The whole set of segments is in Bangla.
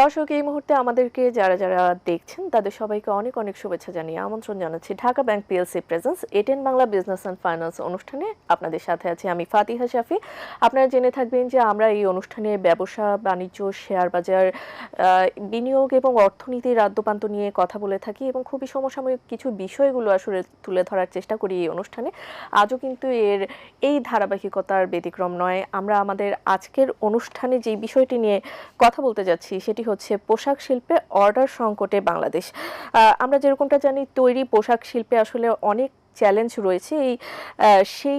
দর্শক, এই মুহূর্তে আমাদেরকে যারা যারা দেখছেন, তাদের সবাইকে অনেক অনেক শুভেচ্ছা জানিয়ে আমন্ত্রণ জানাচ্ছি Dhaka bank PLC presence ATN Bangla business and finance অনুষ্ঠানে আপনাদের সাথে আছি আমি ফাতিহা শাফি। আপনারা জেনে থাকবেন যে আমরা এই অনুষ্ঠানে ব্যবসা, বাণিজ্য, শেয়ার বাজার বিনিয়োগ এবং অর্থনীতির আদ্যপান্ত নিয়ে কথা বলে থাকি এবং খুবই সমসাময়িক কিছু বিষয়গুলো আসলে তুলে ধরার চেষ্টা করি এই অনুষ্ঠানে। আজও কিন্তু এর এই ধারাবাহিকতার ব্যতিক্রম নয়। আমরা আমাদের আজকের অনুষ্ঠানে যে বিষয়টি নিয়ে কথা বলতে যাচ্ছি, সেটি হচ্ছে পোশাক শিল্পে অর্ডার সংকটে বাংলাদেশ। আমরা যেরকমটা জানি, তৈরি পোশাক শিল্পে আসলে অনেক চ্যালেঞ্জ রয়েছে। এই সেই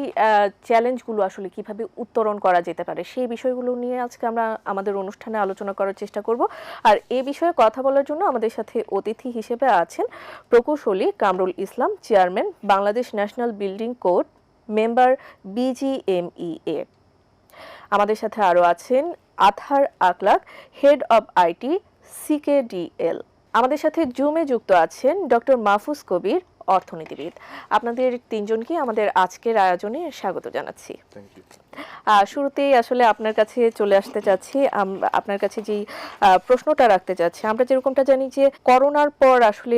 চ্যালেঞ্জগুলো আসলে কীভাবে উত্তরণ করা যেতে পারে, সেই বিষয়গুলো নিয়ে আজকে আমরা আমাদের অনুষ্ঠানে আলোচনা করার চেষ্টা করব। আর এ বিষয়ে কথা বলার জন্য আমাদের সাথে অতিথি হিসেবে আছেন প্রকৌশলী Kamrul Islam chairman Bangladesh national building code member BGMEA আমাদের সাথে আরও আছেন Athar Aklak head of IT CKDL আমাদের সাথে জুমে যুক্ত আছেন ডক্টর মাহফুজ কবির, অর্থনীতিবিদ। আপনাদের তিনজনকে আমাদের আজকের আয়োজনে স্বাগত জানাচ্ছি। শুরুতেই আসলে আপনার কাছে চলে আসতে চাচ্ছি। আপনার কাছে যেই প্রশ্নটা রাখতে চাচ্ছি, আমরা যেরকমটা জানি যে করোনার পর আসলে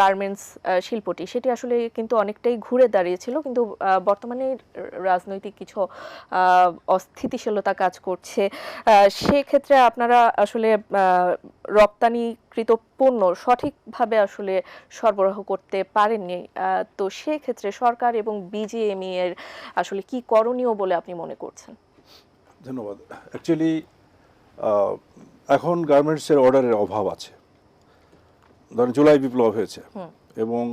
গার্মেন্টস শিল্পটি, সেটি আসলে কিন্তু অনেকটাই ঘুরে দাঁড়িয়েছিল, কিন্তু বর্তমানে রাজনৈতিক কিছু অস্থিতিশীলতা কাজ করছে। সেক্ষেত্রে আপনারা আসলে রপ্তানিকৃত পণ্য সঠিকভাবে আসলে সরবরাহ করতে পারেননি। তো সেক্ষেত্রে সরকার এবং বিজিএমই এর আসলে কি করণীয় বলে আপনি মনে করছেন? ধন্যবাদ। অ্যাকচুয়ালি এখন গার্মেন্টসের অর্ডারের অভাব আছে। ধরেন জুলাই বিপ্লব হয়েছে এবং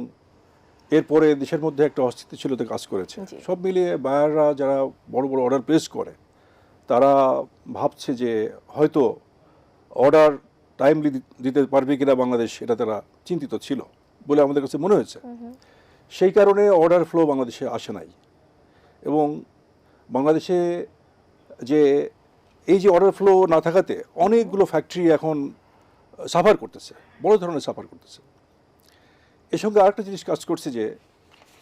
এরপরে দেশের মধ্যে একটা অস্থিতিশীলতা কাজ করেছে। সব মিলিয়ে বায়াররা যারা বড় বড় অর্ডার প্লেস করে তারা ভাবছে যে হয়তো অর্ডার টাইমলি দিতে পারবে কিনা বাংলাদেশ এটা তারা চিন্তিত ছিল বলে আমাদের কাছে মনে হয়েছে। সেই কারণে অর্ডার ফ্লো বাংলাদেশে আসে নাই। এবং বাংলাদেশে যে এই যে অর্ডার ফ্লো না থাকাতে অনেকগুলো ফ্যাক্টরি এখন সাফার করতেছে বড় ধরনের সাফার করতেছে। এর সঙ্গে আরেকটা জিনিস কাজ করছে যে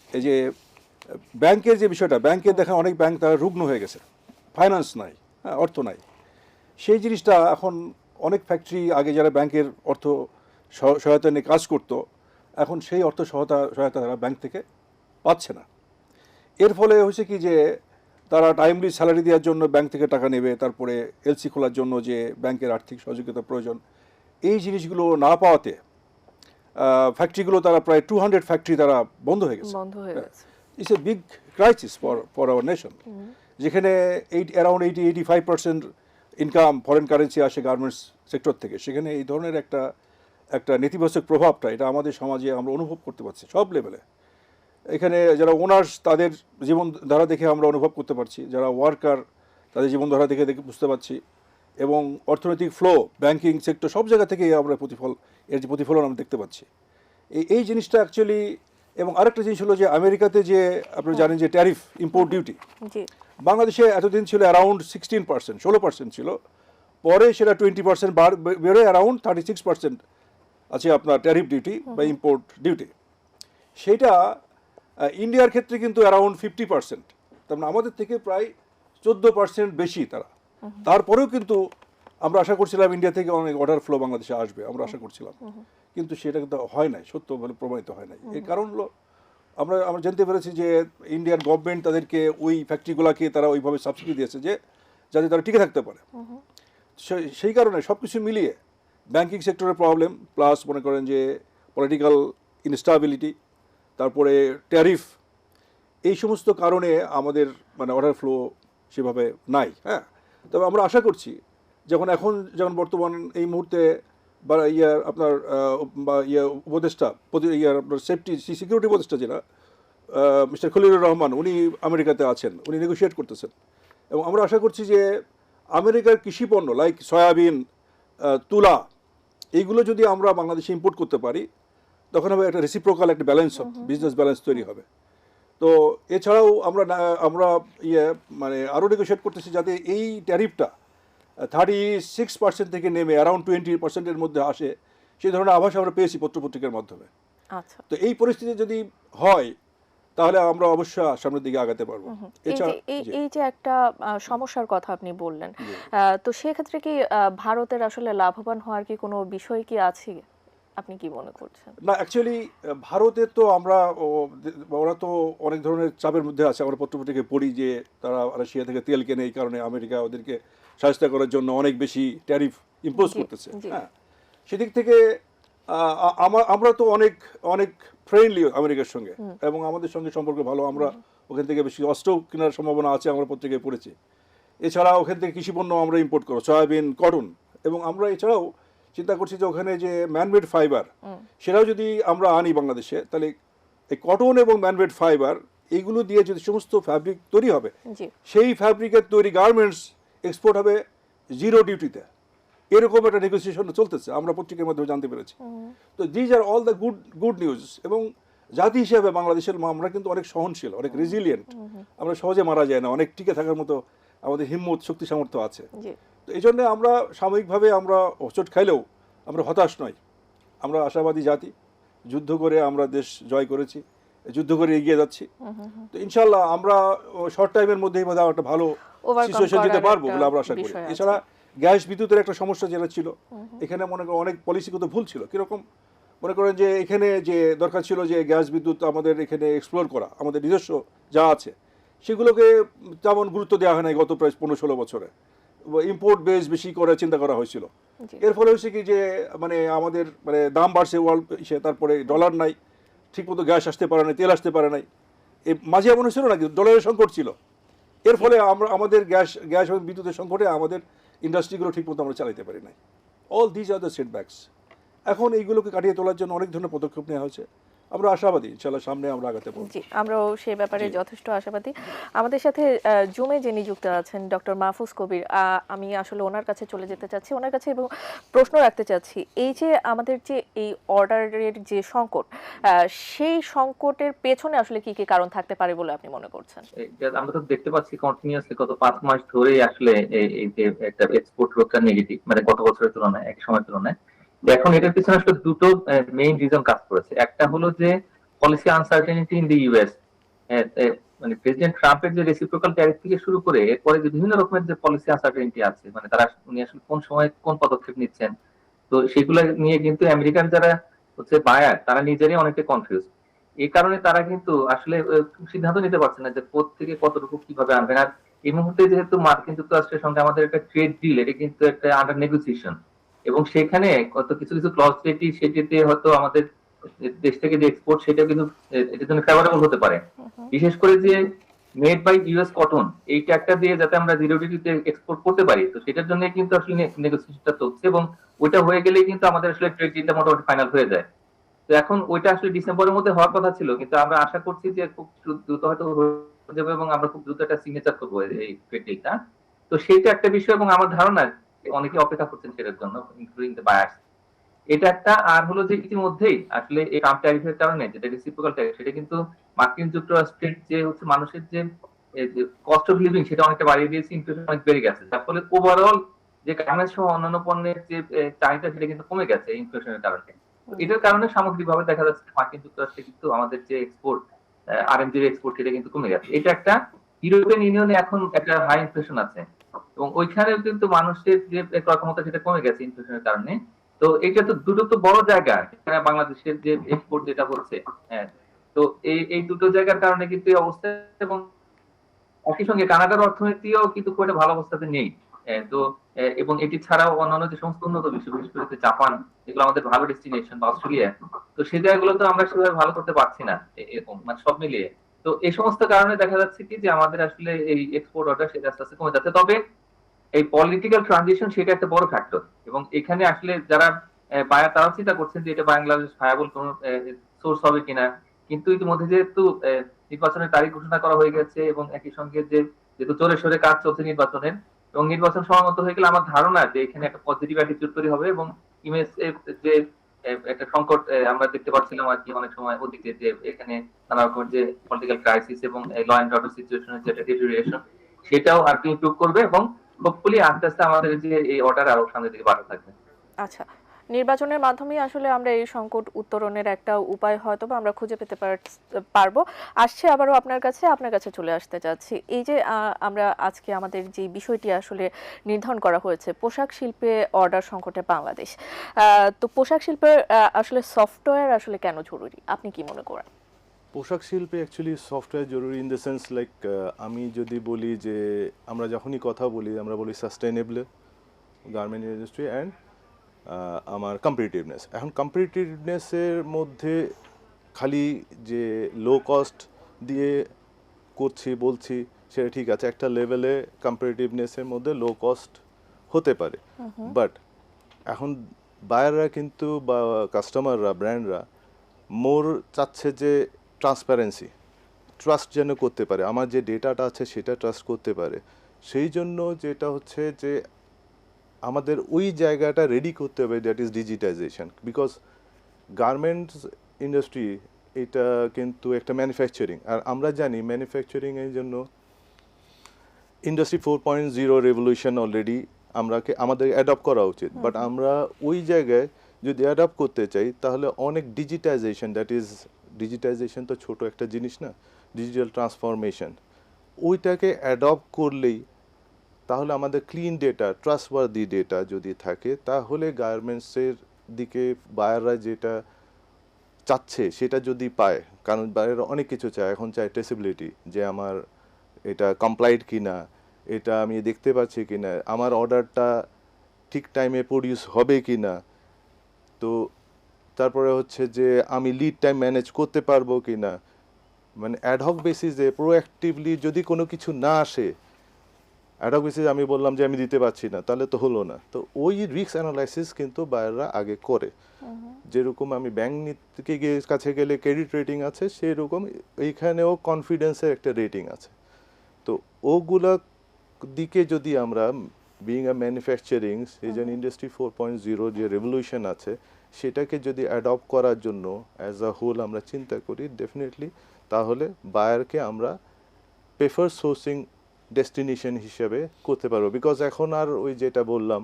এই যে ব্যাংকের যে বিষয়টা ব্যাংকে দেখা অনেক ব্যাংক তারা রুগ্ন হয়ে গেছে। ফাইন্যান্স নাই হ্যাঁ, অর্থ নাই। সেই জিনিসটা এখন অনেক ফ্যাক্টরি আগে যারা ব্যাংকের অর্থ সহায়তা নিয়ে কাজ করতো এখন সেই অর্থ সহায়তা সহায়তা তারা ব্যাংক থেকে পাচ্ছে না। এর ফলে হয়েছে কি যে তারা টাইমলি স্যালারি দেওয়ার জন্য ব্যাংক থেকে টাকা নেবে তারপরে এলসি খোলার জন্য যে ব্যাংকের আর্থিক সহযোগিতা প্রয়োজন। এই জিনিসগুলো না পাওয়াতে ফ্যাক্টরিগুলো তারা প্রায় টু হান্ড্রেড ফ্যাক্টরি তারা বন্ধ হয়ে গেছে। বন্ধ হয়ে গেছে। It's a big crisis for for our nation যেখানে eight around eighty eighty five percent income foreign currency আসে গার্মেন্টস সেক্টর থেকে। সেখানে এই ধরনের একটা একটা নেতিবাচক প্রভাবটা এটা আমাদের সমাজে আমরা অনুভব করতে পারছি সব লেভেলে এখানে যারা ওনার্স তাদের জীবনধারা দেখে আমরা অনুভব করতে পারছি। যারা ওয়ার্কার তাদের জীবনধারা দেখে দেখে বুঝতে পারছি। এবং অর্থনৈতিক ফ্লো ব্যাংকিং সেক্টর সব জায়গা থেকে আমরা প্রতিফল এর যে প্রতিফলন আমরা দেখতে পাচ্ছি। এই এই জিনিসটা অ্যাকচুয়ালি এবং আরেকটা জিনিস হলো যে আমেরিকাতে যে আপনি জানেন যে ট্যারিফ ইম্পোর্ট ডিউটি বাংলাদেশে এতদিন ছিল অ্যারাউন্ড সিক্সটিন পার্সেন্ট ষোলো পার্সেন্ট ছিল। পরে সেটা টোয়েন্টি পার্সেন্ট বার বেড়ে অ্যারাউন্ড থার্টি সিক্স পার্সেন্ট আছে আপনার ট্যারিফ ডিউটি বা ইম্পোর্ট ডিউটি আহ, ইন্ডিয়ার ক্ষেত্রে কিন্তু অ্যারাউন্ড ফিফটি পার্সেন্ট তার মানে আমাদের থেকে প্রায় চোদ্দ পার্সেন্ট বেশি তারা। তারপরেও কিন্তু আমরা আশা করছিলাম ইন্ডিয়া থেকে অনেক অর্ডার ফ্লো বাংলাদেশে আসবে, আমরা আশা করছিলাম। কিন্তু সেটা কিন্তু হয় নাই, সত্য মানে প্রমাণিত হয় নাই। এর কারণ হলো, আমরা আমরা জানতে পেরেছি যে ইন্ডিয়ান গভর্নমেন্ট তাদেরকে ওই ফ্যাক্টরিগুলোকে তারা ওইভাবে সাবসিডি দিয়েছে যে, যাতে তারা টিকে থাকতে পারে। সেই কারণে সব কিছু মিলিয়ে ব্যাঙ্কিং সেক্টরের প্রবলেম প্লাস মনে করেন যে পলিটিক্যাল ইনস্টাবিলিটি তারপরে ট্যারিফ, এই সমস্ত কারণে আমাদের মানে অর্ডার ফ্লো সেভাবে নাই হ্যাঁ? তবে আমরা আশা করছি, যখন এখন যেমন বর্তমান এই মুহূর্তে বা ইয়ার আপনার বা ইয়ে উপদেষ্টা ইয়ার আপনার সেফটি সিকিউরিটি উপদেষ্টা যেটা মিস্টার খলিলুর রহমান, উনি আমেরিকাতে আছেন, উনি নেগোশিয়েট করতেছেন। এবং আমরা আশা করছি যে আমেরিকার কৃষি পণ্য লাইক সয়াবিন তুলা, এইগুলো যদি আমরা বাংলাদেশে ইম্পোর্ট করতে পারি তখন হবে একটা রেসিপ্রোকাল একটা ব্যালেন্স হবে বিজনেস ব্যালেন্স তৈরি হবে। তো এছাড়াও আমরা আমরা ইয়ে মানে আরও নেগোশিয়েট করতেছি যাতে এই ট্যারিফটা থার্টি সিক্স পার্সেন্ট থেকে নেমে অ্যারাউন্ড টোয়েন্টি পার্সেন্টের মধ্যে আসে সেই ধরনের আভাস আমরা পেয়েছি পত্রপত্রিকার মাধ্যমে। আচ্ছা। তো এই পরিস্থিতি যদি হয় তাহলে আমরা অবশ্যই সামনের দিকে আগাতে পারব। এই যে এই এই যে একটা সমস্যার কথা আপনি বললেন তো সেক্ষেত্রে কি ভারতের আসলে লাভবান হওয়ার কি কোনো বিষয় কি আছে? আপনি কি মনে করছেন? না অ্যাকচুয়ালি ভারতে তো আমরা ওরা তো অনেক ধরনের চাপের মধ্যে আছে। আমরা পত্রপত্রিকে পড়ি যে তারা রাশিয়া থেকে তেল কেনে এই কারণে আমেরিকা ওদেরকে সাহায্য করার জন্য অনেক বেশি ট্যারিফ ইম্পোজ করতেছে। হ্যাঁ। সেদিক থেকে আমরা তো অনেক অনেক ফ্রেন্ডলি আমেরিকার সঙ্গে এবং আমাদের সঙ্গে সম্পর্ক ভালো। আমরা ওখান থেকে বেশি অস্ত্র কেনার সম্ভাবনা আছে আমরা পত্রিকায় পড়েছি। এছাড়া ওখান থেকে কৃষিপণ্য আমরা ইম্পোর্ট করো সয়াবিন কটন এবং আমরা এছাড়াও চিন্তা করছি যে ওখানে যে ম্যানমেড ফাইবার সেটাও যদি আমরা আনি বাংলাদেশে তাহলে এই কটন এবং ম্যানমেড ফাইবার এইগুলো দিয়ে যদি সমস্ত ফ্যাব্রিক তৈরি হবে সেই ফ্যাব্রিকের তৈরি গার্মেন্টস এক্সপোর্ট হবে জিরো ডিউটিতে এরকম একটা নেগোসিয়েশন চলতেছে আমরা পত্রিকার মাধ্যমে জানতে পেরেছি। তো these are all the good good news এবং জাতি হিসেবে বাংলাদেশের আমরা কিন্তু অনেক সহনশীল অনেক রেজিলিয়েন্ট আমরা সহজে মারা যায় না অনেক টিকে থাকার মতো আমাদের হিম্মত শক্তি সামর্থ্য আছে। তো এই জন্যে আমরা সাময়িকভাবে আমরা হোঁচট খাইলেও আমরা হতাশ নই। আমরা আশাবাদী জাতি। যুদ্ধ করে আমরা দেশ জয় করেছি। যুদ্ধ করে এগিয়ে যাচ্ছি। তো ইনশাল্লাহ আমরা শর্ট টাইমের মধ্যেই বোধহয় একটা ভালো সিচুয়েশন দিতে পারব বলে আমরা আশা করি। এছাড়া গ্যাস বিদ্যুতের একটা সমস্যা যেটা ছিল এখানে মনে করেন অনেক পলিসিগত ভুল ছিল। কীরকম? মনে করেন যে এখানে যে দরকার ছিল যে গ্যাস বিদ্যুৎ আমাদের এখানে এক্সপ্লোর করা আমাদের নিজস্ব যা আছে সেগুলোকে তেমন গুরুত্ব দেওয়া হয় নাই গত প্রায় পনেরো ষোলো বছরে। ইম্পোর্ট বেস বেশি করে চিন্তা করা হয়েছিল। এর ফলে হয়েছে কি যে মানে আমাদের মানে দাম বাড়ছে ওয়ার্ল্ড সে তারপরে ডলার নাই ঠিকমতো গ্যাস আসতে পারে নাই তেল আসতে পারে নাই। এই মাঝে এমন ছিল নাকি? ডলারের সংকট ছিল। এর ফলে আমরা আমাদের গ্যাস গ্যাস এবং বিদ্যুতের সংকটে আমাদের ইন্ডাস্ট্রিগুলো ঠিকমতো আমরা চালাতে পারি নাই। All these are the setbacks এখন এইগুলোকে কাটিয়ে তোলার জন্য অনেক ধরনের পদক্ষেপ নেওয়া হয়েছে। আমরা আশাবাদী ইনশাল্লাহ সামনে আমরা আগাতে পারব। জি আমরাও সেই ব্যাপারে যথেষ্ট আশাবাদী। আমাদের সাথে আহ, জুমে যিনি যুক্ত আছেন ডক্টর মাহফুজ কবির আহ, আমি আসলে ওনার কাছে চলে যেতে চাচ্ছি। ওনার কাছে এবং প্রশ্ন রাখতে চাচ্ছি এই যে আমাদের যে এই অর্ডারের যে সংকট আহ, সেই সংকটের পেছনে আসলে কি কি কারণ থাকতে পারে বলে আপনি মনে করছেন? আমরা তো দেখতে পাচ্ছি কন্টিনিউয়াসলি গত পাঁচ মাস ধরেই আসলে এই- যে একটা এক্সপোর্ট রোগটা নেগেটিভ মানে গত বছরের তুলনায় এক সময়ের তুলনায়। এখন এটার পিছনে আসলে দুটো মেইন রিজন কাজ করেছে। একটা হলো যে policy uncertainty in the US মানে প্রেসিডেন্ট ট্রাম্পের যে রেসিপ্রোকাল ট্যারিফ থেকে শুরু করে, এরপরে যে বিভিন্ন রকমের যে পলিসি আনসার্টেনিটি আছে মানে তারা, উনি আসলে কোন সময় কোন পদক্ষেপ নিচ্ছেন, তো সেগুলো নিয়ে কিন্তু আমেরিকান যারা হচ্ছে বায়ার তারা নিজেরাই অনেকটা কনফিউজ এই কারণে তারা কিন্তু আসলে সিদ্ধান্ত নিতে পারছে না যে কোথ থেকে কতটুকু কীভাবে আনবেন। আর এই মুহূর্তে যেহেতু মার্কিন যুক্তরাষ্ট্রের সঙ্গে আমাদের একটা ট্রেড ডিল এটা কিন্তু একটা আন্ডার নেগোসিয়েশন এবং সেখানে কত কিছু কিছু ক্লজ যেটি সেটিতে হয়তো আমাদের দেশ থেকে যে এক্সপোর্ট সেটা কিন্তু এটার জন্য ফেভারেবল হতে পারে। বিশেষ করে যে মেড বাই ইউএস কটন এই ট্যাগটা দিয়ে যাতে আমরা জিরো ডিউটিতে এক্সপোর্ট করতে পারি তো সেটার জন্য কিন্তু আসলে নেগোসিয়েশনটা চলছে এবং ওইটা হয়ে গেলেই কিন্তু আমাদের আসলে ট্রেড ডিলটা মোটামুটি ফাইনাল হয়ে যায়। তো এখন ওইটা আসলে ডিসেম্বরের মধ্যে হওয়ার কথা ছিল কিন্তু আমরা আশা করছি যে খুব দ্রুত হয়তো হয়ে যাবে এবং আমরা খুব দ্রুত একটা সিগনেচার করব এই ট্রেড ডিলটা তো সেইটা একটা বিষয় এবং আমার ধারণা অনেকে অপেক্ষা করছেন সেটার জন্য ইনক্লুডিং দ্য বায়ার্স এটা একটা আর হলো যে ইতিমধ্যেই আসলে এই ট্রাম্প ট্যারিফের কারণে যেটা রেসিপ্রোকাল ট্যারিফ সেটা কিন্তু মার্কিন যুক্তরাষ্ট্রের যে হচ্ছে মানুষের যে কস্ট অফ লিভিং সেটা অনেকটা বাড়িয়ে দিয়েছে ইনফ্লেশন অনেক বেড়ে গেছে। যার ফলে ওভারঅল যে গার্মেন্টস সহ অন্যান্য পণ্যের যে চাহিদা সেটা কিন্তু কমে গেছে ইনফ্লেশনের কারণে। এটার কারণে সামগ্রিকভাবে দেখা যাচ্ছে মার্কিন যুক্তরাষ্ট্রে কিন্তু আমাদের যে এক্সপোর্ট আর আরএমজির এক্সপোর্ট সেটা কিন্তু কমে গেছে। এটা একটা ইউরোপিয়ান ইউনিয়নে এখন একটা হাই ইনফ্লেশন আছে। এবং ওইখানেও কিন্তু মানুষের যে ক্ষমতা সেটা কমে গেছে ইনফ্লেশনের কারণে। তো এটা তো দুটো তো বড় জায়গা, এখানে বাংলাদেশের যে এক্সপোর্ট যেটা হচ্ছে হ্যাঁ। তো এই এই দুটো জায়গার কারণে কিন্তু অবস্থা এবং একই সঙ্গে কানাডার অর্থনীতিও কিন্তু খুব একটা ভালো অবস্থাতে নেই তো এবং এটি ছাড়াও অন্যান্য যে সমস্ত উন্নত বিশ্ব, বিশেষ করে জাপান যেগুলো আমাদের ভালো ডেস্টিনেশন বা অস্ট্রেলিয়া, তো সেই জায়গাগুলো তো আমরা সেভাবে ভালো করতে পারছি না এরকম মানে সব মিলিয়ে। তো এই সমস্ত কারণে দেখা যাচ্ছে কি যে আমাদের আসলে এই এক্সপোর্ট অর্ডার সেটা আস্তে আস্তে কমে যাচ্ছে। তবে এই পলিটিক্যাল ট্রানজিশন সেটা একটা বড় ফ্যাক্টর এবং এখানে আসলে যারা বায়ার তারাও চিন্তা করছেন যে এটা বাংলাদেশ ভায়াবল কোন সোর্স হবে কিনা। কিন্তু ইতিমধ্যে যেহেতু নির্বাচনের তারিখ ঘোষণা করা হয়ে গেছে এবং একই সঙ্গে যে, যেহেতু জোরে সোরে কাজ চলছে নির্বাচনের এবং নির্বাচন সময় মতো হয়ে গেলে আমার ধারণা যে এখানে একটা পজিটিভ অ্যাটিটিউড তৈরি হবে এবং ইমেজ যে একটা সংকট আমরা দেখতে পাচ্ছিলাম আর কি অনেক সময় অতীতে যে এখানে নানা রকম যে পলিটিক্যাল ক্রাইসিস এবং ল অ্যান্ড অর্ডার সিচুয়েশনের যে সেটাও আর কি ইম্প্রুভ করবে এবং হোপফুলি আস্তে আস্তে আমাদের যে এই অর্ডার আরও সামনের দিকে বাড়তে থাকবে। আচ্ছা নির্বাচনের মাধ্যমে আসলে আমরা এই সংকট উত্তরণের একটা উপায় হয়তো বা আমরা খুঁজে পেতে পার- পারব। আসছে আবারও আপনার কাছে আপনার কাছে চলে আসতে চাচ্ছি। এই যে আমরা আজকে আমাদের যে বিষয়টি আসলে নির্ধারণ করা হয়েছে, পোশাক শিল্পে অর্ডার সংকটে বাংলাদেশ। তো পোশাক শিল্পের আসলে সফটওয়্যার আসলে কেন জরুরি? আপনি কি মনে করেন? পোশাক শিল্পে অ্যাকচুয়ালি সফটওয়্যার জরুরি ইন দ্য সেন্স লাইক আমি যদি বলি যে, আমরা যখনই কথা বলি, আমরা বলি সাস্টেনেবল গার্মেন্ট ইন্ডাস্ট্রি অ্যান্ড আমার কম্পিটিটিভনেস এখন কম্পিটিটিভনেসের মধ্যে খালি যে লো কস্ট দিয়ে করছি বলছি সেটা ঠিক আছে। একটা লেভেলে কম্পিটিটিভনেসের মধ্যে লো কস্ট হতে পারে। বাট এখন বায়াররা কিন্তু বা কাস্টমাররা ব্র্যান্ডরা মোর চাচ্ছে যে ট্রান্সপারেন্সি ট্রাস্ট যেন করতে পারে। আমার যে ডেটাটা আছে সেটা ট্রাস্ট করতে পারে। সেই জন্য যেটা হচ্ছে যে আমাদের ওই জায়গাটা রেডি করতে হবে that is digitisation because garments industry এটা কিন্তু একটা ম্যানুফ্যাকচারিং আর আমরা জানি ম্যানুফ্যাকচারিংয়ের জন্য industry four point zero revolution already আমরাকে আমাদের অ্যাডপ্ট করা উচিত বাট আমরা ওই জায়গায় যদি অ্যাডপ্ট করতে চাই তাহলে অনেক ডিজিটাইজেশন দ্যাট ইজ ডিজিটাইজেশন তো ছোট একটা জিনিস না ডিজিটাল ট্রান্সফরমেশন ওইটাকে অ্যাডপ্ট করলেই তাহলে আমাদের ক্লিন ডেটা ট্রাস্টওয়ার্দি ডেটা যদি থাকে, তাহলে গার্মেন্টসের দিকে বায়াররা যেটা চাচ্ছে, সেটা যদি পায়, কারণ বাইরের অনেক কিছু চায়, এখন চায় ট্রেসিবিলিটি যে আমার এটা কমপ্লাইড কিনা, এটা আমি দেখতে পাচ্ছি কি না আমার অর্ডারটা ঠিক টাইমে প্রডিউস হবে কি না তো তারপরে হচ্ছে যে আমি লিড টাইম ম্যানেজ করতে পারব কি না মানে অ্যাডহক বেসিসে প্রোঅ্যাক্টিভলি যদি কোনো কিছু না আসে অ্যাডহক বেসিসে আমি বললাম যে আমি দিতে পারছি না তাহলে তো হলো না। তো ওই রিস্ক অ্যানালাইসিস কিন্তু বায়াররা আগে করে। যেরকম আমি ব্যাংক থেকে গিয়ে কাছে গেলে ক্রেডিট রেটিং আছে সেরকম এইখানেও কনফিডেন্সের একটা রেটিং আছে। তো ওগুলা দিকে যদি আমরা বিং আ ম্যানুফ্যাকচারিং এই যে ইন্ডাস্ট্রি ফোর পয়েন্ট জিরো যে রেভলিউশন আছে সেটাকে যদি অ্যাডপ্ট করার জন্য অ্যাজ আ হোল আমরা চিন্তা করি ডেফিনেটলি তাহলে বায়ারকে আমরা প্রেফার সোর্সিং ডেস্টিনেশন হিসেবে করতে পারব। বিকজ এখন আর ওই যেটা বললাম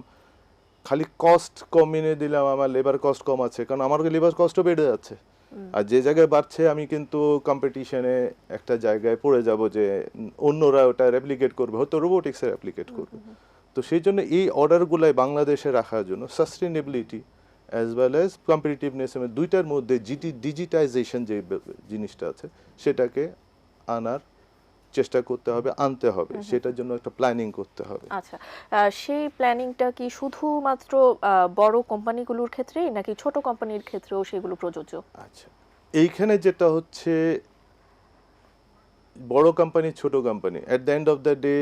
খালি কস্ট কমিয়ে দিলাম আমার লেবার কস্ট কম আছে কারণ আমার লেবার কস্টও বেড়ে যাচ্ছে। আর যে জায়গায় বাড়ছে আমি কিন্তু কম্পিটিশনে একটা জায়গায় পড়ে যাব যে অন্যরা ওটা রেপ্লিকেট করবে হয়তো রোবোটিক্সে রেপ্লিকেট করবে। তো সেই জন্য এই অর্ডারগুলাই বাংলাদেশে রাখার জন্য sustainability as well as competitiveness দুইটার মধ্যে জিটি ডিজিটাইজেশন যে জিনিসটা আছে সেটাকে আনার চেষ্টা করতে হবে আনতে হবে। সেটার জন্য একটা প্ল্যানিং করতে হবে। আচ্ছা সেই প্ল্যানিংটা কি শুধুমাত্র বড় কোম্পানিগুলোর ক্ষেত্রেই নাকি ছোট কোম্পানির ক্ষেত্রেও সেগুলো প্রযোজ্য? আচ্ছা এইখানে যেটা হচ্ছে বড় কোম্পানি ছোট company. At the end of the day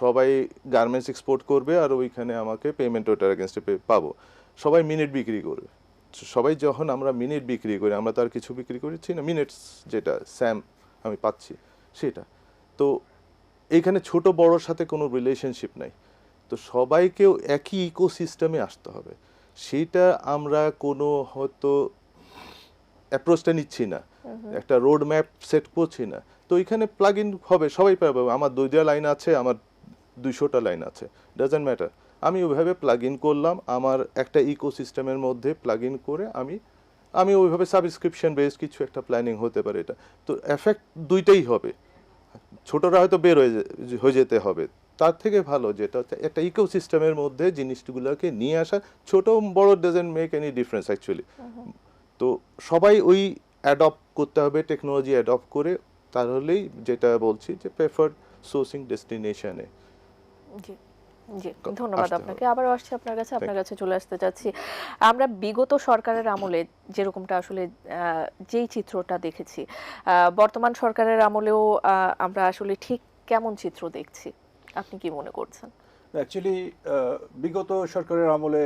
সবাই গার্মেন্টস এক্সপোর্ট করবে আর ওইখানে আমাকে পেমেন্ট ওটার এগেনস্টে পাবো। সবাই মিনিট বিক্রি করবে। সবাই যখন আমরা মিনিট বিক্রি করি আমরা তার কিছু বিক্রি করছি না মিনিটস যেটা স্যাম আমি পাচ্ছি সেটা। তো এইখানে ছোট বড়োর সাথে কোনো রিলেশনশিপ নাই। তো সবাইকেও একই ইকোসিস্টেমে আসতে হবে। সেটা আমরা কোনো হয়তো অ্যাপ্রোচটা নিচ্ছি না। একটা রোড ম্যাপ সেট করছি না। তো এখানে প্লাগ ইন হবে সবাই পাবে। আমার দুইটা লাইন আছে আমার দুইশোটা লাইন আছে। ডাজেন্ট ম্যাটার আমি ওইভাবে প্লাগ ইন করলাম আমার একটা ইকোসিস্টেমের মধ্যে প্লাগ ইন করে আমি আমি ওইভাবে সাবস্ক্রিপশন বেস কিছু একটা প্ল্যানিং হতে পারে এটা। তো এফেক্ট দুইটাই হবে। ছোটরা হয়তো বের হয়ে যেতে হবে। তার থেকে ভালো যেটা হচ্ছে একটা ইকোসিস্টেমের মধ্যে জিনিসগুলোকে নিয়ে আসা। ছোট বড় doesn't make any difference actually তো সবাই ওই অ্যাডপ্ট করতে হবে টেকনোলজি অ্যাডপ্ট করে। তাহলেই যেটা বলছি যে প্রেফার্ড সোর্সিং ডেস্টিনেশনে জি। জি ধন্যবাদ আপনাকে। আবারও আসছি আপনার কাছে আপনার কাছে চলে আসতে চাচ্ছি। আমরা বিগত সরকারের আমলে যেরকমটা আসলে যেই চিত্রটা দেখেছি বর্তমান সরকারের আমলেও আমরা আসলে ঠিক কেমন চিত্র দেখছি? আপনি কি মনে করছেন? অ্যাকচুয়ালি বিগত সরকারের আমলে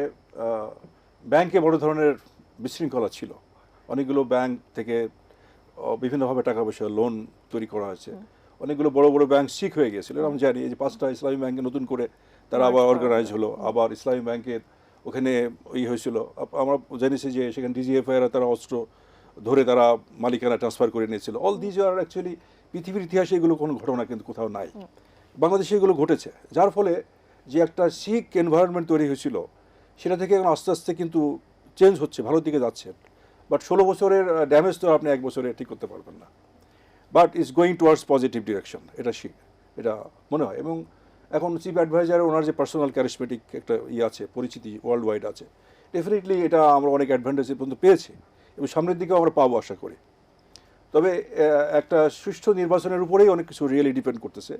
ব্যাংকে বড় ধরনের বিশৃঙ্খলা ছিল। অনেকগুলো ব্যাংক থেকে বিভিন্নভাবে টাকা পয়সা লোন তৈরি করা হয়েছে। অনেকগুলো বড় বড় ব্যাংক শিখ হয়ে গিয়েছিল। আমি জানি যে পাঁচটা ইসলামী ব্যাংকে নতুন করে তারা আবার অর্গানাইজ হলো আবার ইসলামী ব্যাংকের ওখানে ই হয়েছিল। আমরা জেনেছি যে সেখানে ডিজিএফআই তারা অস্ত্র ধরে তারা মালিকানা ট্রান্সফার করে নিয়েছিল। অল দিজ আর অ্যাকচুয়ালি পৃথিবীর ইতিহাসে এগুলো কোনো ঘটনা কিন্তু কোথাও নাই। বাংলাদেশে এগুলো ঘটেছে যার ফলে যে একটা শিখ এনভায়রনমেন্ট তৈরি হয়েছিল সেটা থেকে এখন আস্তে আস্তে কিন্তু চেঞ্জ হচ্ছে ভালোর দিকে যাচ্ছে। বাট ষোলো বছরের ড্যামেজ তো আপনি এক বছরে ঠিক করতে পারবেন না। But is going towards positive direction এটা শিখ এটা মনে হয়। এবং এখন চিফ অ্যাডভাইজার ওনার যে পার্সোনাল ক্যারিসমেটিক একটা ইয়ে আছে পরিচিতি ওয়ার্ল্ড ওয়াইড আছে ডেফিনেটলি এটা আমরা অনেক অ্যাডভান্টেজ পর্যন্ত পেয়েছি এবং সামনের দিকেও আমরা পাবো আশা করি। তবে একটা সুষ্ঠু নির্বাচনের উপরেই অনেক কিছু রিয়েলি ডিপেন্ড করতেছে।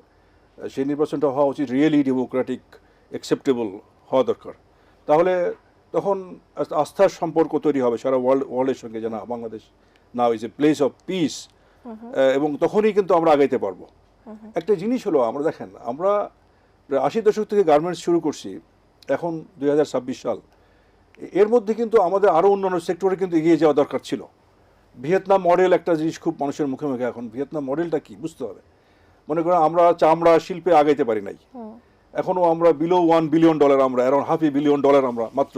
সেই নির্বাচনটা হওয়া উচিত রিয়েলি ডেমোক্রেটিক অ্যাকসেপ্টেবল হওয়া দরকার। তাহলে তখন আস্থার সম্পর্ক তৈরি হবে সারা ওয়ার্ল্ড ওয়ার্ল্ডের সঙ্গে যে না Bangladesh now is a place of peace এবং তখনই কিন্তু আমরা আগাইতে পারব। একটা জিনিস হলো আমরা দেখেন আমরা প্রায় আশি দশক থেকে গার্মেন্টস শুরু করছি এখন দুই হাজার ছাব্বিশ সাল। এর মধ্যে কিন্তু আমাদের আরও অন্যান্য সেক্টরে কিন্তু এগিয়ে যাওয়া দরকার ছিল। ভিয়েতনাম মডেল একটা জিনিস খুব মানুষের মুখে মুখে এখন ভিয়েতনাম মডেলটা কি বুঝতে হবে। মনে করেন আমরা চামড়া শিল্পে আগাইতে পারি নাই। এখনও আমরা বিলো ওয়ান বিলিয়ন ডলার আমরা around half a billion dollar আমরা মাত্র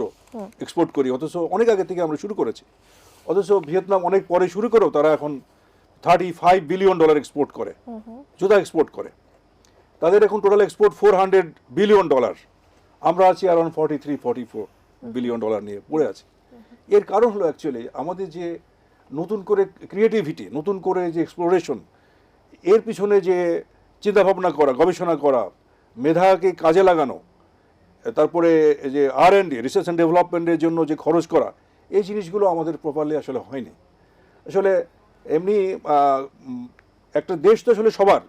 এক্সপোর্ট করি। অথচ অনেক আগে থেকে আমরা শুরু করেছি। অথচ ভিয়েতনাম অনেক পরে শুরু করেও তারা এখন thirty five billion dollar export করে জুতা এক্সপোর্ট করে। তাদের এখন total export four hundred billion dollar আমরা আছি around forty three forty four billion dollar নিয়ে পড়ে আছি। এর কারণ হলো অ্যাকচুয়ালি আমাদের যে নতুন করে ক্রিয়েটিভিটি নতুন করে যে এক্সপ্লোরেশন এর পিছনে যে চিন্তাভাবনা করা, গবেষণা করা, মেধাকে কাজে লাগানো, তারপরে যে আর এন্ড রিসার্চ অ্যান্ড ডেভেলপমেন্টের জন্য যে খরচ করা, এই জিনিসগুলো আমাদের প্রপারলি আসলে হয়নি। আসলে এমনি একটা দেশ তো আসলে সবার।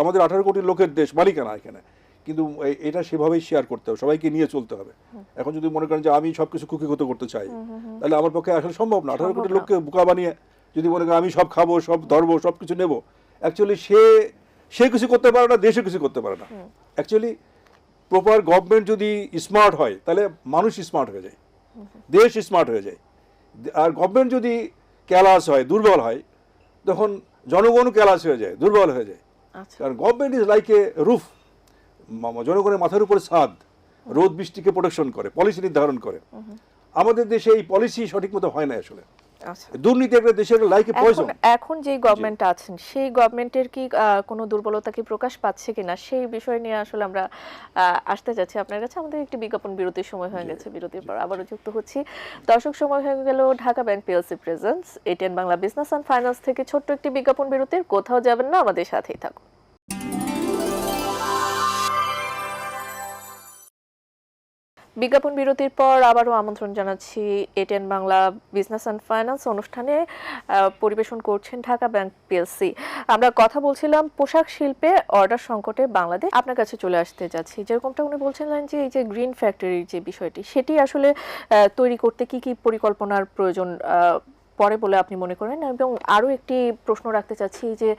আমাদের আঠারো কোটি লোকের দেশ মালিকানা এখানে। কিন্তু এটা সেভাবেই শেয়ার করতে হবে সবাইকে নিয়ে চলতে হবে। এখন যদি মনে করেন যে আমি সব কিছু কুকিগত করতে চাই তাহলে আমার পক্ষে আসলে সম্ভব না। আঠারো কোটি লোককে বোকা বানিয়ে যদি মনে করেন আমি সব খাব সব ধরবো সব কিছু নেব অ্যাকচুয়ালি সে সে কিছু করতে পারে না দেশে কিছু করতে পারে না। অ্যাকচুয়ালি প্রপার গভর্নমেন্ট যদি স্মার্ট হয় তাহলে মানুষ স্মার্ট হয়ে যায়। দেশ স্মার্ট হয়ে যায়। আর গভর্নমেন্ট যদি ক্যালাস হয় দুর্বল হয় তখন জনগণও ক্যালাস হয়ে যায় দুর্বল হয়ে যায়। কারণ government is like a roof জনগণের মাথার উপরে ছাদ রোদ বৃষ্টিকে প্রোটেকশন করে পলিসি নির্ধারণ করে। আমাদের দেশে এই পলিসি সঠিক মতো হয় না আসলে। আচ্ছা। দুর্নীতি দেশের লাইক পয়জন এখন যে গভর্নমেন্ট আছেন সেই গভর্নমেন্টের কি কোনো দুর্বলতা কি প্রকাশ পাচ্ছে কিনা সেই বিষয় নিয়ে আসলে আমরা আসতে যাচ্ছি আপনার কাছে। আমাদের একটি বিজ্ঞাপন বিরতির সময় হয়ে গেছে বিরতির পর আবারও যুক্ত হচ্ছি। দর্শক সময় হয়ে গেল Dhaka bank PLC presence ATN Bangla business and finance থেকে ছোট্ট একটি বিজ্ঞাপন বিরতির। কোথাও যাবেন না আমাদের সাথেই থাকুন। বিজ্ঞাপন বিরতির পর আবারও আমন্ত্রণ জানাচ্ছি ATN Bangla business and finance অনুষ্ঠানে পরিবেশন করছেন ঢাকা ব্যাংক পিএলসি আমরা কথা বলছিলাম পোশাক শিল্পে, অর্ডার সংকটে বাংলাদেশ। আপনার কাছে চলে আসতে যাচ্ছি। যেরকমটা উনি বলছিলেন যে এই যে গ্রিন ফ্যাক্টরির যে বিষয়টি, সেটি আসলে তৈরি করতে কি কি পরিকল্পনার প্রয়োজন পরে বলে আপনি মনে করেন? এবং আরও একটি প্রশ্ন রাখতে চাচ্ছি যে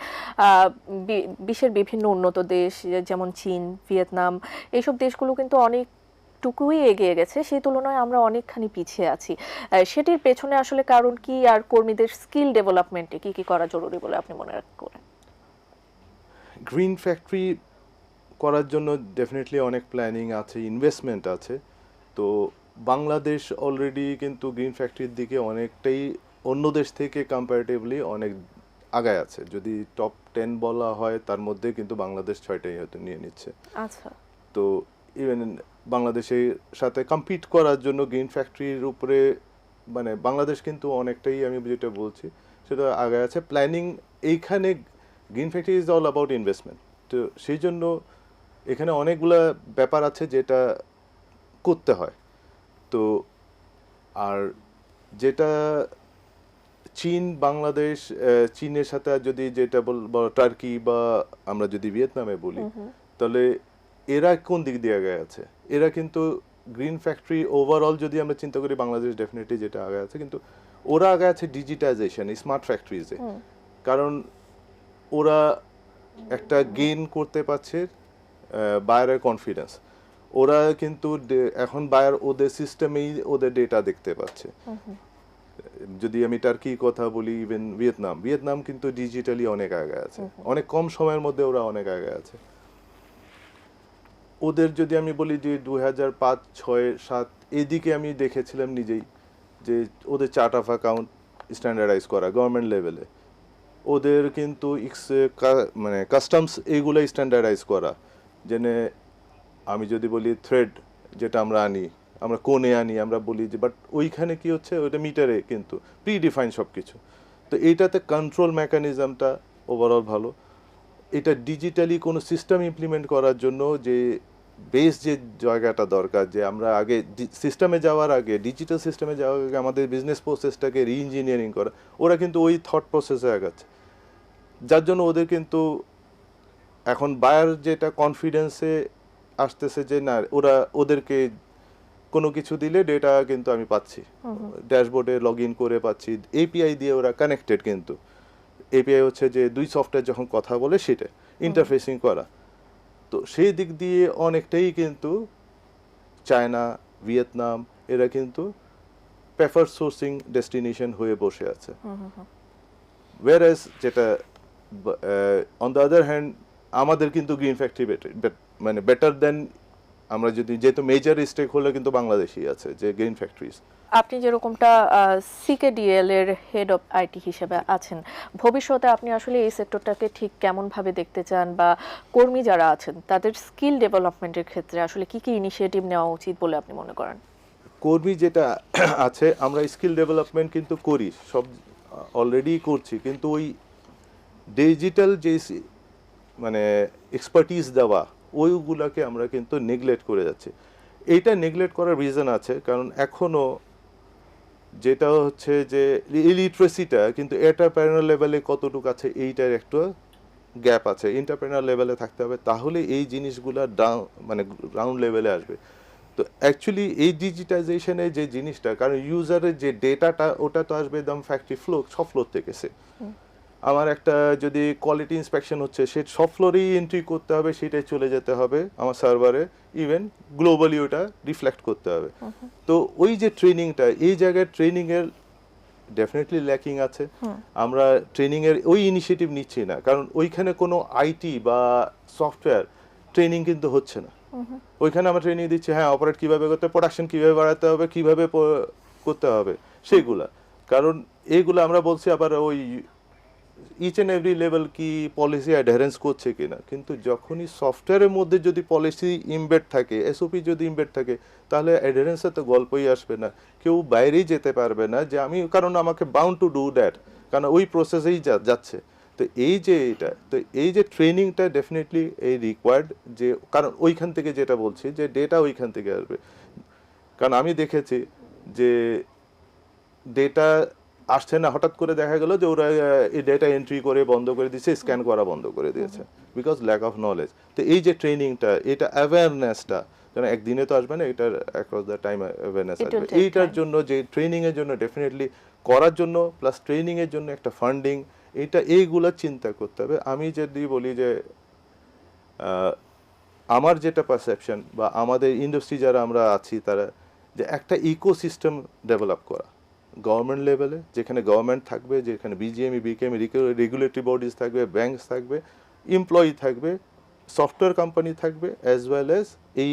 বিশ্বের বিভিন্ন উন্নত দেশ, যেমন চীন, ভিয়েতনাম, এইসব দেশগুলো কিন্তু অনেক টুকুই এগিয়ে গেছে সেই তুলনায় আমরা অনেকখানি পিছিয়ে আছি। সেটির পেছনে আসলে কারণ কি আর কর্মীদের স্কিল ডেভেলপমেন্টে কি কি করা জরুরি বলে আপনি মনে করেন? গ্রিন ফ্যাক্টরি করার জন্য ডেফিনেটলি অনেক প্ল্যানিং আছে ইনভেস্টমেন্ট আছে। তো বাংলাদেশ অলরেডি কিন্তু গ্রিন ফ্যাক্টরির দিকে অনেকটাই অন্য দেশ থেকে কম্পারেটিভলি অনেক আগায় আছে। যদি টপ টেন বলা হয় তার মধ্যে কিন্তু বাংলাদেশ ছয়টাই হয়তো নিয়ে নিচ্ছে। আচ্ছা। তো ইভেন বাংলাদেশের সাথে কম্পিট করার জন্য গ্রিন ফ্যাক্টরির উপরে মানে বাংলাদেশ কিন্তু অনেকটাই আমি যেটা বলছি সেটা আগে আছে প্ল্যানিং এইখানে green factory is all about investment তো সেই জন্য এখানে অনেকগুলা ব্যাপার আছে যেটা করতে হয়। তো আর যেটা চীন বাংলাদেশ চীনের সাথে আর যদি যেটা বল বা টার্কি বা আমরা যদি ভিয়েতনামে বলি তাহলে এরা কোন দিক দিয়ে আগে আছে? এরা কিন্তু গ্রিন ফ্যাক্টরি ওভারঅল যদি আমরা চিন্তা করি বাংলাদেশ ডেফিনেটলি যেটা আগে আছে কিন্তু ওরা আগে আছে ডিজিটাইজেশন স্মার্ট ফ্যাক্টরিজে কারণ ওরা একটা গেইন করতে পারছে বায়ারের কনফিডেন্স ওরা কিন্তু এখন বায়ার ওদের সিস্টেমেই ওদের ডেটা দেখতে পাচ্ছে। যদি আমি টার্কি কথা বলি ইভেন ভিয়েতনাম ভিয়েতনাম কিন্তু ডিজিটালি অনেক আগে আছে। অনেক কম সময়ের মধ্যে ওরা অনেক আগে আছে। ওদের যদি আমি বলি যে দু হাজার পাঁচ, ছয়, সাত, এদিকে আমি দেখেছিলাম নিজেই যে ওদের চার্ট অফ অ্যাকাউন্ট স্ট্যান্ডার্ডাইজ করা গভর্নমেন্ট লেভেলে। ওদের কিন্তু মানে কাস্টমস এইগুলোই স্ট্যান্ডার্ডাইজ করা। যেনে আমি যদি বলি থ্রেড, যেটা আমরা আনি, আমরা কোণে আনি, আমরা বলি যে, বাট ওইখানে কি হচ্ছে? ওইটা মিটারে কিন্তু প্রি ডিফাইন সব কিছু তো এইটাতে কন্ট্রোল মেকানিজমটা ওভারঅল ভালো। এটা ডিজিটালি কোনো সিস্টেম ইমপ্লিমেন্ট করার জন্য যে বেস যে জায়গাটা দরকার যে আমরা আগে সিস্টেমে যাওয়ার আগে ডিজিটাল সিস্টেমে যাওয়ার আগে আমাদের বিজনেস প্রসেসটাকে রি ইঞ্জিনিয়ারিং করা ওরা কিন্তু ওই থট প্রসেসে আগাচ্ছে। যার জন্য ওদের কিন্তু এখন বায়ার যেটা কনফিডেন্সে আসতেছে যে না ওরা ওদেরকে কোনো কিছু দিলে ডেটা কিন্তু আমি পাচ্ছি। ড্যাশবোর্ডে লগ ইন করে পাচ্ছি এপিআই দিয়ে ওরা কানেক্টেড কিন্তু। এপিআই হচ্ছে যে দুই সফটওয়্যার যখন কথা বলে সেটা ইন্টারফেসিং করা। তো সেই দিক দিয়ে অনেকটাই কিন্তু চায়না ভিয়েতনাম এরা কিন্তু প্রেফার সোর্সিং ডেস্টিনেশন হয়ে বসে আছে। ওয়ারাস যেটা অন দ্য আদার হ্যান্ড আমাদের কিন্তু গ্রিন ফ্যাক্টরি মানে বেটার দেন আমরা যদি যেহেতু মেজর স্টেক হলে কিন্তু বাংলাদেশই আছে যে গ্রিন ফ্যাক্টরিজ আপনি যেরকমটা সিকেডিএল এর হেড অফ আইটি হিসেবে আছেন, ভবিষ্যতে আপনি আসলে এই সেক্টরটাকে ঠিক কেমন ভাবে দেখতে চান বা কর্মী যারা আছেন, তাদের স্কিল ডেভেলপমেন্টের ক্ষেত্রে আসলে কি কি ইনিশিয়েটিভ নেওয়া উচিত বলে আপনি মনে করেন? কর্মী যেটা আছে, আমরা স্কিল ডেভেলপমেন্ট কিন্তু করি, সব অলরেডি করছি, কিন্তু ওই ডিজিটাল যে মানে এক্সপার্টিস দেওয়া, ওইগুলাকে আমরা কিন্তু নেগলেক্ট করে যাচ্ছি। এইটা নেগলেক্ট করার রিজন আছে, কারণ এখনও যেটা হচ্ছে যে ইলিটারেসিটা কিন্তু এন্টারপ্রেনার লেভেলে কতটুকু আছে, এইটার একটু গ্যাপ আছে। এন্টারপ্রেনার লেভেলে থাকতে হবে, তাহলে এই জিনিসগুলো ডাউন মানে গ্রাউন্ড লেভেলে আসবে। তো অ্যাকচুয়ালি এই ডিজিটাইজেশনে যে জিনিসটা, কারণ ইউজারের যে ডেটাটা ওটা তো আসবে একদম ফ্যাক্টরি ফ্লো সব ফ্লোর থেকে সে আমার একটা যদি কোয়ালিটি ইন্সপেকশন হচ্ছে সে সব ফ্লোরেই এন্ট্রি করতে হবে সেটাই চলে যেতে হবে আমার সার্ভারে ইভেন গ্লোবালি ওটা রিফ্লেক্ট করতে হবে। তো ওই যে ট্রেনিংটা এই জায়গায় ট্রেনিংয়ের ডেফিনেটলি ল্যাকিং আছে। আমরা ট্রেনিংয়ের ওই ইনিশিয়েটিভ নিচ্ছি না কারণ ওইখানে কোনো আইটি বা সফটওয়্যার ট্রেনিং কিন্তু হচ্ছে না। ওইখানে আমরা ট্রেনিং দিচ্ছি হ্যাঁ অপারেট কীভাবে করতে প্রোডাকশন কীভাবে বাড়াতে হবে কীভাবে করতে হবে সেগুলা কারণ এইগুলো আমরা বলছি আবার ওই ইচ অ্যান্ড এভরি লেভেল কি পলিসি অ্যাডারেন্স করছে কিনা? কিন্তু যখনই সফটওয়্যারের মধ্যে যদি পলিসি ইমবেড থাকে এসওপি যদি ইমবেড থাকে, তাহলে অ্যাডারেন্সের তো গল্পই আসবে না। কেউ বাইরেই যেতে পারবে না যে আমি, কারণ আমাকে বাউন্ড টু ডু দ্যাট কারণ ওই প্রসেসেই যাচ্ছে। তো এই যে এটা, তো এই যে ট্রেনিংটা ডেফিনেটলি এই রিকোয়ার্ড যে, কারণ ওইখান থেকে যেটা বলছি, যে ডেটা ওইখান থেকে আসবে। কারণ আমি দেখেছি যে ডেটা আসছে না হঠাৎ করে দেখা গেল যে ওরা এই ডেটা এন্ট্রি করে বন্ধ করে দিয়েছে স্ক্যান করা বন্ধ করে দিয়েছে বিকজ ল্যাক অফ নলেজ তো এই যে ট্রেনিংটা এটা অ্যাওয়ারনেসটা যেন একদিনে তো আসবে না এটার অ্যাক্রস দ্য টাইম অ্যাওয়ারনেস আসবে। এইটার জন্য যে ট্রেনিংয়ের জন্য ডেফিনেটলি করার জন্য প্লাস ট্রেনিংয়ের জন্য একটা ফান্ডিং এটা এইগুলা চিন্তা করতে হবে। আমি যদি বলি যে আমার যেটা পারসেপশন বা আমাদের ইন্ডাস্ট্রি যারা আমরা আছি তারা যে একটা ইকোসিস্টেম ডেভেলপ করা। গভর্নমেন্ট লেভেলে যেখানে গভর্নমেন্ট থাকবে, যেখানে বিজিএমই বিকেএমই রেগুলেটরি বডিজ থাকবে ব্যাংক থাকবে এমপ্লয়ি থাকবে সফটওয়্যার কোম্পানি থাকবে অ্যাজ ওয়েল অ্যাজ এই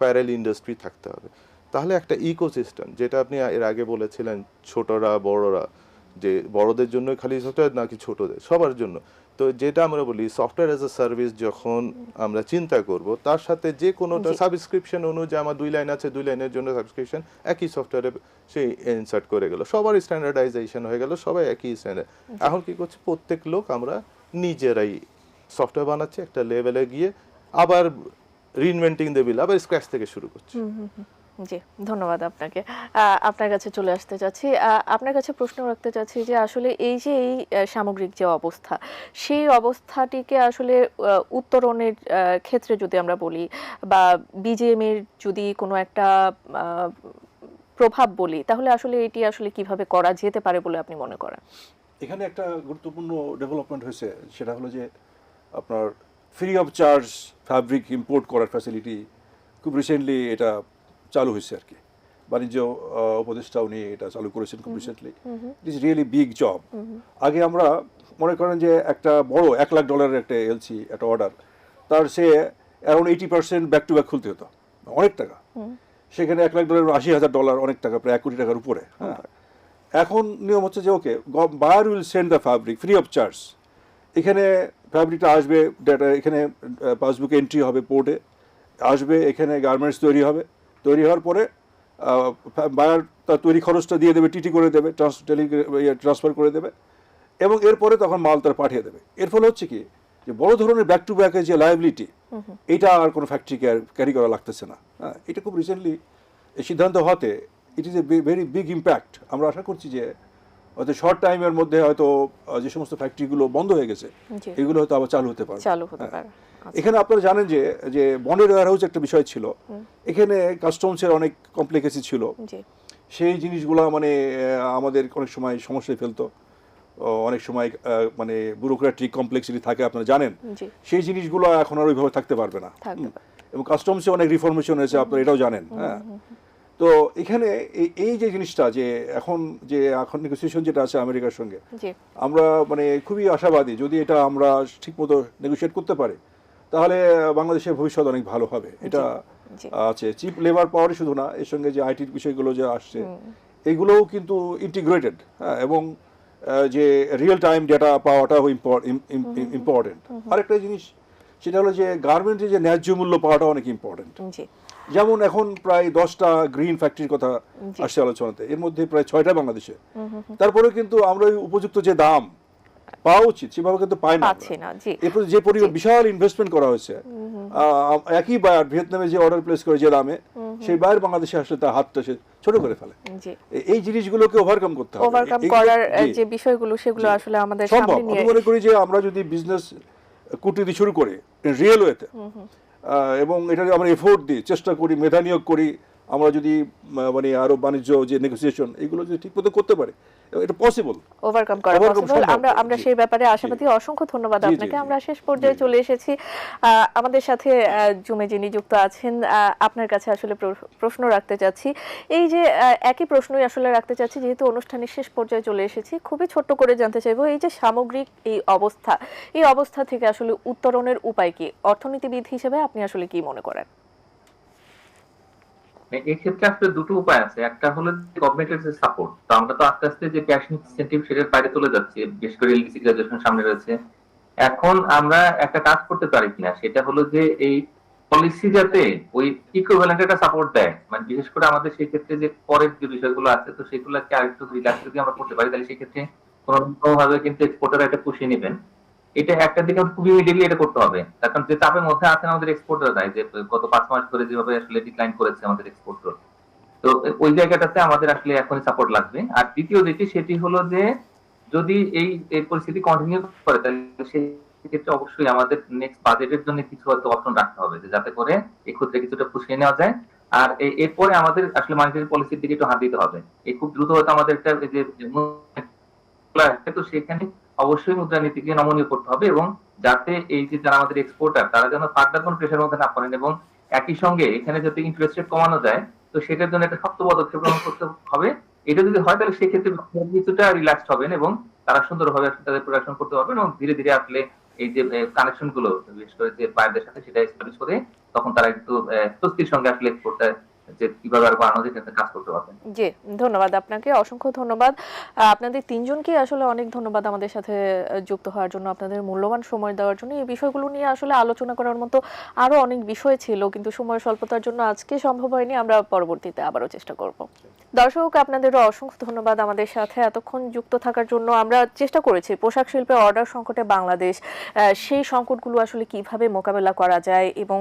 প্যারেল ইন্ডাস্ট্রি থাকতে হবে। তাহলে একটা ইকোসিস্টেম যেটা আপনি এর আগে বলেছিলেন, ছোটরা, বড়রা, যে বড়দের জন্য খালি সফটওয়্যার নাকি ছোটদের? সবার জন্য। তো যেটা আমরা বলি সফটওয়্যার এজ এ সার্ভিস যখন আমরা চিন্তা করব তার সাথে যে কোনোটা সাবস্ক্রিপশন অনুযায়ী আমার দুই লাইন আছে দুই লাইনের জন্য সাবস্ক্রিপশন একই সফটওয়্যারে সেই ইনসার্ট করে গেল। সবার স্ট্যান্ডার্ডাইজেশন হয়ে গেল সবাই একই স্ট্যান্ডার্ড এখন কি করছে প্রত্যেক লোক আমরা নিজেরাই সফটওয়্যার বানাচ্ছি একটা লেভেলে গিয়ে আবার রিইনভেন্টিং দ্য বিল আবার স্ক্র্যাচ থেকে শুরু করছি। জি, ধন্যবাদ আপনাকে। আপনার কাছে চলে আসতে চাচ্ছি। আপনার কাছে প্রশ্ন রাখতে চাচ্ছি যে আসলে এই যে এই সামগ্রিক যে অবস্থা, সেই অবস্থাটিকে আসলে উত্তরণের ক্ষেত্রে যদি আমরা বলি বা বিজিএম এর যদি কোনো একটা প্রভাব বলি, তাহলে আসলে এটি আসলে কীভাবে করা যেতে পারে বলে আপনি মনে করেন? এখানে একটা গুরুত্বপূর্ণ ডেভেলপমেন্ট হয়েছে, সেটা হলো যে আপনার free of charge fabric import করার ফ্যাসিলিটি খুব রিসেন্টলি এটা চালু হয়েছে আর কি। বাণিজ্য উপদেষ্টা উনি এটা চালু করেছেন খুব recently it is really big job আগে আমরা মনে করেন যে একটা বড় এক লাখ ডলারের একটা এলসি একটা অর্ডার তার সে around eighty percent back to back খুলতে হতো। অনেক টাকা। সেখানে এক লাখ ডলার আশি হাজার ডলার অনেক টাকা প্রায় এক কোটি টাকার উপরে হ্যাঁ। এখন নিয়ম হচ্ছে যে okay buyer will send the fabric free of charge এখানে ফ্যাব্রিকটা আসবে ডেটা এখানে পাসবুকে এন্ট্রি হবে পোর্টে আসবে এখানে গার্মেন্টস তৈরি হবে। তৈরি হওয়ার পরে বায়ার তার তৈরি খরচটা দিয়ে দেবে টিটি করে দেবে ট্রান্স টেলি ট্রান্সফার করে দেবে এবং এরপরে তখন মাল তার পাঠিয়ে দেবে। এর ফলে হচ্ছে কি যে বড় ধরনের ব্যাক টু ব্যাকের যে লায়াবিলিটি এটা আর কোনো ফ্যাক্টরিকে আর ক্যারি করা লাগতেছে না। হ্যাঁ এটা খুব রিসেন্টলি এই সিদ্ধান্ত হতে it is a very big impact আমরা আশা করছি যে হয়তো শর্ট টাইমের মধ্যে হয়তো যে সমস্ত ফ্যাক্টরিগুলো বন্ধ হয়ে গেছে এগুলো হয়তো আবার চালু হতে পারে চালু হতে হ্যাঁ। পারে। এখানে আপনারা জানেন যে যে বন্ডের ওয়ারহাউস একটা বিষয় ছিল। এখানে কাস্টমসের অনেক কমপ্লিকেসি ছিল। জি। সেই জিনিসগুলো মানে আমাদের অনেক সময় সমস্যায় ফেলতো। অনেক সময় মানে ব্যুরোক্রেটিক কমপ্লেক্সিটি থাকে আপনারা জানেন। সেই জিনিসগুলো এখন আর ওইভাবে থাকতে পারবে না। এবং কাস্টমসে অনেক রিফরমেশন হয়েছে আপনারা এটাও জানেন হ্যাঁ। তো এখানে এই- যে জিনিসটা যে এখন যে এখন নেগোসিয়েশন যেটা আছে আমেরিকার সঙ্গে আমরা মানে খুবই আশাবাদী যদি এটা আমরা ঠিকমতো নেগোশিয়েট করতে পারি। তাহলে বাংলাদেশের ভবিষ্যৎ অনেক ভালো হবে। এটা। আছে। চিপ লেবার পাওয়ারই শুধু না এর সঙ্গে যে আইটির বিষয়গুলো যে আসছে এগুলোও কিন্তু ইন্টিগ্রেটেড হ্যাঁ এবং যে রিয়েল টাইম ডেটা পাওয়াটাও ইম্পর্টেন্ট আরেকটা জিনিস সেটা হলো যে গার্মেন্টের যে ন্যায্য মূল্য পাওয়াটা অনেক ইম্পর্টেন্ট জি। যেমন এখন প্রায় দশটা গ্রিন ফ্যাক্টরির কথা আসছে আলোচনাতে এর মধ্যে প্রায় ছয়টা বাংলাদেশে। তারপরে কিন্তু আমরা ওই উপযুক্ত যে দাম পাওয়া উচিত সেভাবে কিন্তু পাই না এরপরে যে পরিমাণ বিশাল ইনভেস্টমেন্ট করা হয়েছে একই বায়ার ভিয়েতনামে যে অর্ডার প্লেস করে যে দামে সেই বায়ার বাংলাদেশে আসলে তার হাতটা সে ছোট করে ফেলে। এই জিনিসগুলোকে ওভারকাম করতে হবে। ওভারকাম করার যে বিষয়গুলো সেগুলো আসলে আমাদের সামনে আমি মনে করি যে আমরা যদি বিজনেস কূটনীতি শুরু করি রিয়েল ওয়েতে এবং এটা আমরা এফোর্ট দিই চেষ্টা করি মেধা নিয়োগ করি আমরা যদি মানে আরও বাণিজ্য যে নেগোসিয়েশন এগুলো যদি ঠিক মতো করতে পারে এটা পসিবল ওভারকাম করা পসিবল আমরা আমরা সেই ব্যাপারে আশাবাদী। অসংখ্য ধন্যবাদ আপনাকে। আমরা শেষ পর্যায়ে চলে এসেছি। আমাদের সাথে জুমে যিনি যুক্ত আছেন আপনার কাছে আসলে প্র- প্রশ্ন রাখতে চাচ্ছি। এই যে একই প্রশ্নই আসলে রাখতে চাচ্ছি যেহেতু অনুষ্ঠানের শেষ পর্যায়ে চলে এসেছি খুবই ছোট্ট করে জানতে চাইব এই যে সামগ্রিক এই অবস্থা এই অবস্থা থেকে আসলে উত্তরণের উপায় কি? অর্থনীতিবিদ হিসেবে আপনি আসলে কি মনে করেন? আসলে দুটো উপায় আছে। একটা হলো গভর্নমেন্টের যে সাপোর্ট তো আমরা তো আস্তে আস্তে যে ক্যাশ ইনসেন্টিভ সেটার বাইরে চলে যাচ্ছি, বিশেষ করে এলডিসি গ্রাজুয়েশন সামনে রয়েছে। এখন আমরা একটা কাজ করতে পারি কিনা, সেটা হলো যে এই পলিসি যাতে ওই ইকুইভ্যালেন্ট একটা সাপোর্ট দেয়। মানে বিশেষ করে আমাদের সেই ক্ষেত্রে যে পরের যে বিষয়গুলো আছে, তো সেগুলোকে আরেকটু রিল্যাক্স যদি আমরা করতে পারি, তাহলে সেক্ষেত্রে কোনো ভাবে কিন্তু এক্সপোর্টার একটা পুষিয়ে নেবেন। এটা একটা দিকে খুব ইমিডিয়েটলি এটা করতে হবে। তার কারণ যে চাপের মধ্যে আছেন আমাদের এক্সপোর্টার দেয় যে গত পাঁচ মাস ধরে যেভাবে আসলে ডিক্লাইন করেছে আমাদের এক্সপোর্ট তো ওই জায়গাটাতে আমাদের আসলে এখনই সাপোর্ট লাগবে। আর দ্বিতীয় যেটি, সেটি হলো যে যদি এই পরিস্থিতি কন্টিনিউ করে, তাহলে সেই ক্ষেত্রে অবশ্যই আমাদের নেক্সট বাজেটের জন্য কিছু হয়তো অপশন রাখতে হবে, যে যাতে করে এই ক্ষেত্রে কিছুটা পুষিয়ে নেওয়া যায়। আর এরপরে আমাদের আসলে মানিটারি পলিসির দিকে একটু হাত দিতে হবে। এই খুব দ্রুত হয়তো আমাদের একটা যে তো সেখানে অবশ্যই মুদ্রানীতিকে নমনীয় করতে হবে এবং যাতে এই যে যারা আমাদের এক্সপোর্টার তারা যেন ফার্দার কোনো প্রেশার মধ্যে না পড়েন এবং একই সঙ্গে এখানে যাতে ইন্টারেস্ট রেট কমানো যায়, তো সেটার জন্য একটা শক্ত পদক্ষেপ গ্রহণ করতে হবে। এটা যদি হয়, তাহলে সেক্ষেত্রে কিছুটা রিল্যাক্স হবেন এবং তারা সুন্দরভাবে তাদের প্রোডাকশন করতে পারবেন এবং ধীরে ধীরে আসলে এই যে কানেকশনগুলো, বিশেষ করে যে বাইরের সাথে সেটা এস্টাবলিশ করে তখন তারা একটু স্বস্তির সঙ্গে আসলে এক্সপোর্টটা যে ধন্যবাদ আপনাকে। অসংখ্য ধন্যবাদ। আপনাদের তিনজনকে আসলে অনেক ধন্যবাদ আমাদের সাথে যুক্ত হওয়ার জন্য, আপনাদের মূল্যবান সময় দেওয়ার জন্য। এই বিষয়গুলো নিয়ে আসলে আলোচনা করার মতো আরও অনেক বিষয় ছিল, কিন্তু সময় স্বল্পতার জন্য আজকে সম্ভব হয়নি। আমরা পরবর্তীতে আবারও চেষ্টা করব। দর্শক, আপনাদেরও অসংখ্য ধন্যবাদ আমাদের সাথে এতক্ষণ যুক্ত থাকার জন্য। আমরা চেষ্টা করেছি পোশাক শিল্পে অর্ডার সংকটে বাংলাদেশ। সেই সংকটগুলো আসলে কীভাবে মোকাবেলা করা যায় এবং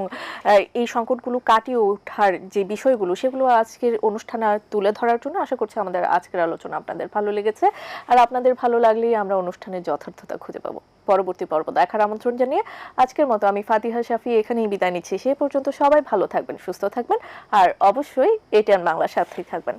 এই সংকটগুলো কাটিয়ে ওঠার যে বিষয়গুলো, সেগুলো আজকের অনুষ্ঠানে তুলে ধরার জন্য আশা করছি আমাদের আজকের আলোচনা আপনাদের ভালো লেগেছে। আর আপনাদের ভালো লাগলেই আমরা অনুষ্ঠানের যথার্থতা খুঁজে পাবো। পরবর্তী পর্ব দেখার আমন্ত্রণ জানিয়ে আজকের মতো আমি ফাতিহা শাফি এখানেই বিদায় নিচ্ছি। সে পর্যন্ত সবাই ভালো থাকবেন, সুস্থ থাকবেন, আর অবশ্যই এটিএন বাংলার সাথেই থাকবেন।